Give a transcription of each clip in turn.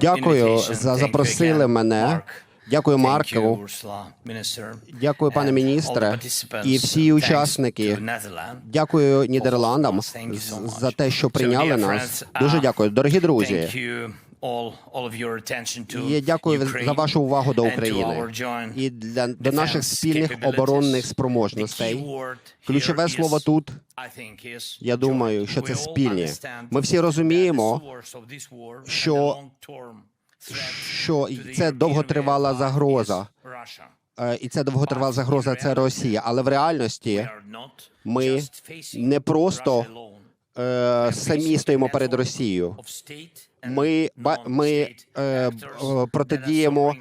Дякую за запросили мене. Дякую, Марку. Дякую, пане міністре, і всі учасники. Дякую Нідерландам за те, що прийняли нас. Дуже дякую, дорогі друзі. І я дякую за вашу увагу до України і для до наших спільних оборонних спроможностей. Ключове слово тут. Я думаю, що це спільні. Ми всі розуміємо, що що це довготривала загроза, Е, і це довготривала загроза. Це Росія. Але в реальності ми не просто е, самі стоїмо перед Росією. Ми ми е, е, протидіємо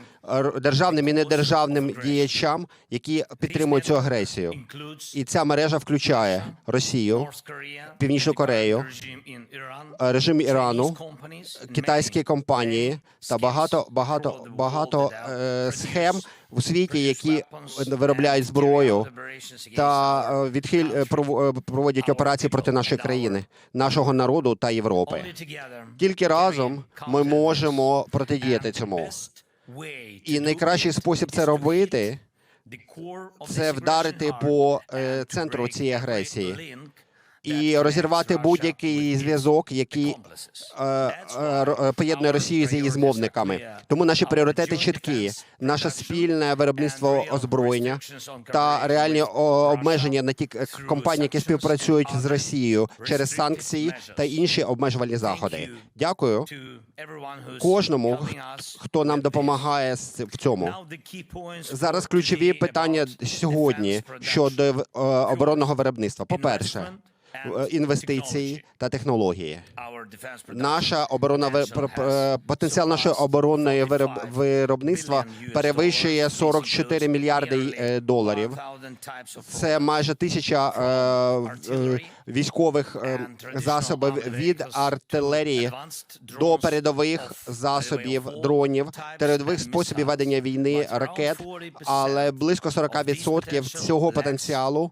державним і недержавним діячам, які підтримують цю агресію. І ця мережа включає Росію, Північну Корею, е, режим Ірану, китайські компанії та багато багато багато е, схем у світі, які виробляють зброю та е, відхиль е, проводять операції проти нашої країни, нашого народу та Європи. Тільки разом ми можемо протидіяти цьому. І найкращий спосіб це робити це вдарити по е, центру цієї агресії і розірвати будь-який зв'язок, який е, е, е, поєднує Росію з її змовниками. Тому наші пріоритети чіткі: наше спільне виробництво озброєння та реальні обмеження на ті компанії, які співпрацюють з Росією через санкції та інші обмежувальні заходи. Дякую кожному, хто нам допомагає в цьому. Зараз ключові питання сьогодні щодо оборонного виробництва. По перше, інвестиції та технології. Наша оборона пр- потенціал нашої оборонної вироб- виробництва перевищує 44 мільярди е, доларів. Це майже тисяча е, е, військових е, засобів від артилерії до передових засобів дронів, передових способів ведення війни ракет, але близько 40% цього потенціалу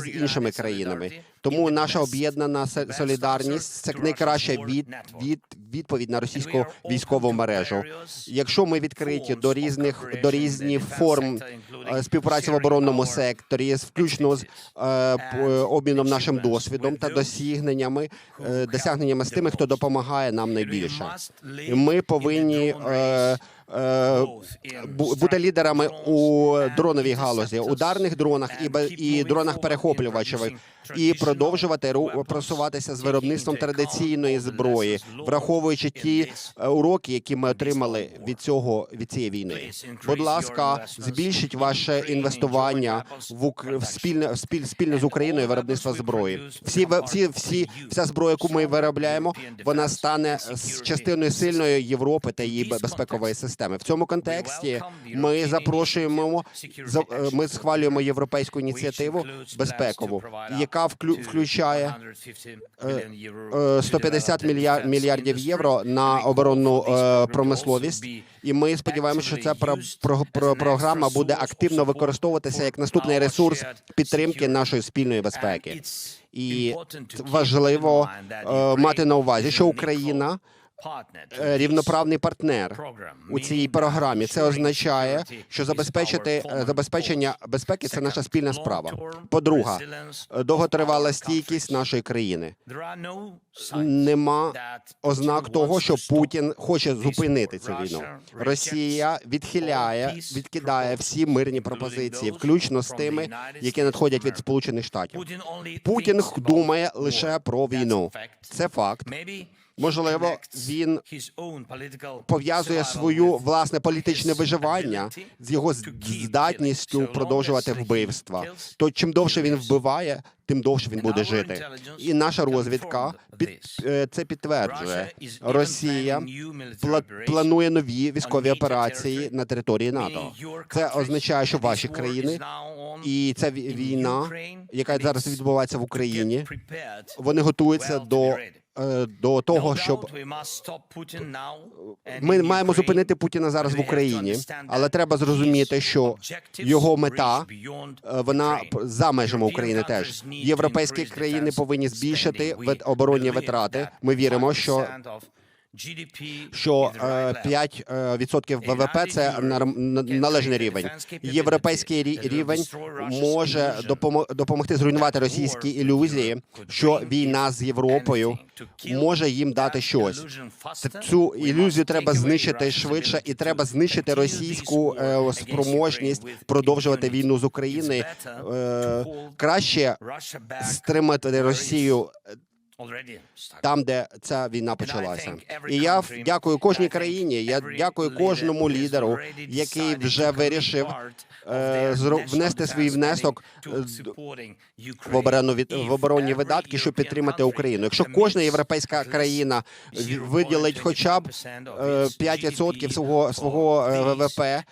з іншими країнами. Тому наша об'єднана солідарність це найкраща від, від відповідь на російську військову мережу. Якщо ми відкриті до різних до різних форм е, співпраці в оборонному секторі, включно з е, обміном нашим досвідом та досягненнями, е, досягненнями з тими, хто допомагає нам найбільше. Ми повинні. Е, е, бути лідерами у дроновій галузі, ударних дронах і і дронах перехоплювачевих, і продовжувати ру- просуватися з виробництвом традиційної зброї, враховуючи ті е, уроки, які ми отримали від цього від цієї війни. Будь ласка, збільшіть ваше інвестування в Ук- в спільне спіль, спільно з Україною виробництва зброї. Всі всі всі вся зброя, яку ми виробляємо, вона стане частиною сильної Європи та її безпекової системи. В цьому контексті ми запрошуємо за- е, ми схвалюємо європейську ініціативу безпекову, яка включає е, 150 мільярдів євро на оборонну е, промисловість. І ми сподіваємося, що ця про, про, про- програма буде активно використовуватися як наступний ресурс підтримки нашої спільної безпеки. І важливо е, мати на увазі, що Україна е, рівноправний партнер у цій програмі. Це означає, що забезпечити е, забезпечення безпеки це наша спільна справа. По-друге, е, довготривала стійкість нашої країни. Нема ознак того, що Путін хоче зупинити цю війну. Росія відхиляє, відкидає всі мирні пропозиції, включно з тими, які надходять від Сполучених Штатів. Путін думає лише про війну. Це факт. Можливо, він пов'язує свою власне політичне виживання з його здатністю продовжувати вбивства. То чим довше він вбиває, тим довше він буде жити. І наша розвідка під е, це підтверджує. Росія пла- планує нові військові операції на території НАТО. Це означає, що ваші країни і ця війна, яка зараз відбувається в Україні, вони готуються до, до того, щоб ми маємо зупинити Путіна зараз в Україні, але треба зрозуміти, що його мета е, вона за межами України теж. Європейські країни повинні збільшити оборонні витрати. Ми віримо, що що е, 5 е, відсотків ВВП це належний рівень. Європейський рівень може допомо- допомогти зруйнувати російські ілюзії, що війна з Європою може їм дати щось. Цю ілюзію треба знищити швидше, і треба знищити російську е, спроможність продовжувати війну з України. Е, краще стримати Росію там, де ця війна почалася. І я дякую кожній країні. Я дякую кожному лідеру, який вже вирішив е, внести свій внесок е, в оборону від в оборонні видатки, щоб підтримати Україну. Якщо кожна європейська країна виділить хоча б е, 5% свого свого е, ВВП,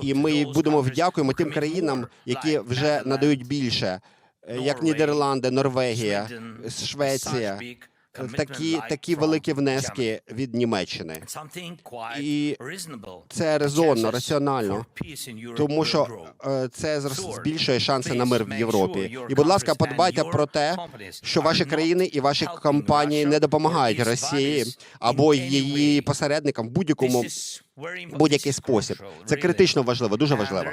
і ми будемо вдякуємо тим країнам, які вже надають більше, е, як Нідерланди, Норвегія, Швеція. Такі такі великі внески від Німеччини. І Це резонно, раціонально, тому що е, це збільшує шанси на мир в Європі. І, будь ласка, подбайте про те, що ваші країни і ваші компанії не допомагають Росії або її посередникам в будь-якому будь-який спосіб. Це критично важливо, дуже важливо.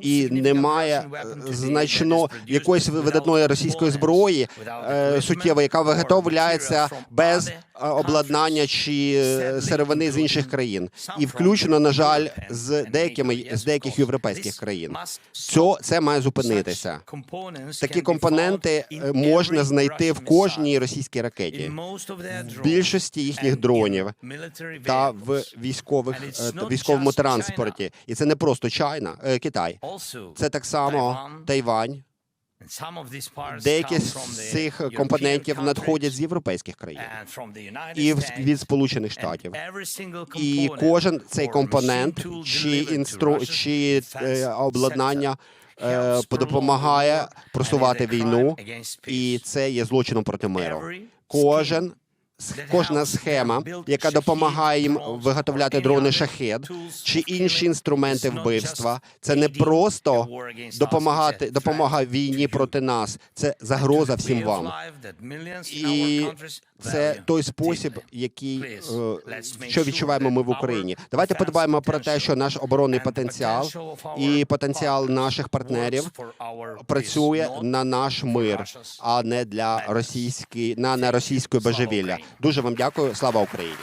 І немає е, значно якоїсь видатної російської зброї е, суттєвої, яка виготовляється без е, обладнання чи сировини з інших країн, і включно, на жаль, з деякими з деяких європейських країн. Цьо це має зупинитися. Такі компоненти можна знайти в кожній російській ракеті, в більшості їхніх дронів та в військових військовому транспорті. І це не просто Чайна, е, Китай. Це так само Тайвань. Деякі з цих компонентів надходять з європейських країн і від Сполучених Штатів. І кожен цей компонент чи інстру чи е, обладнання е, допомагає просувати війну, і це є злочином проти миру. Кожен кожна схема, яка допомагає їм виготовляти дрони шахед чи інші інструменти вбивства, це не просто допомагати допомога війні проти нас, це загроза всім вам. І це той спосіб, який е, що відчуваємо ми в Україні. Давайте подбаємо про те, що наш оборонний потенціал і потенціал наших партнерів працює на наш мир, а не для російської на, на російської божевілля. Дуже вам дякую. Слава Україні!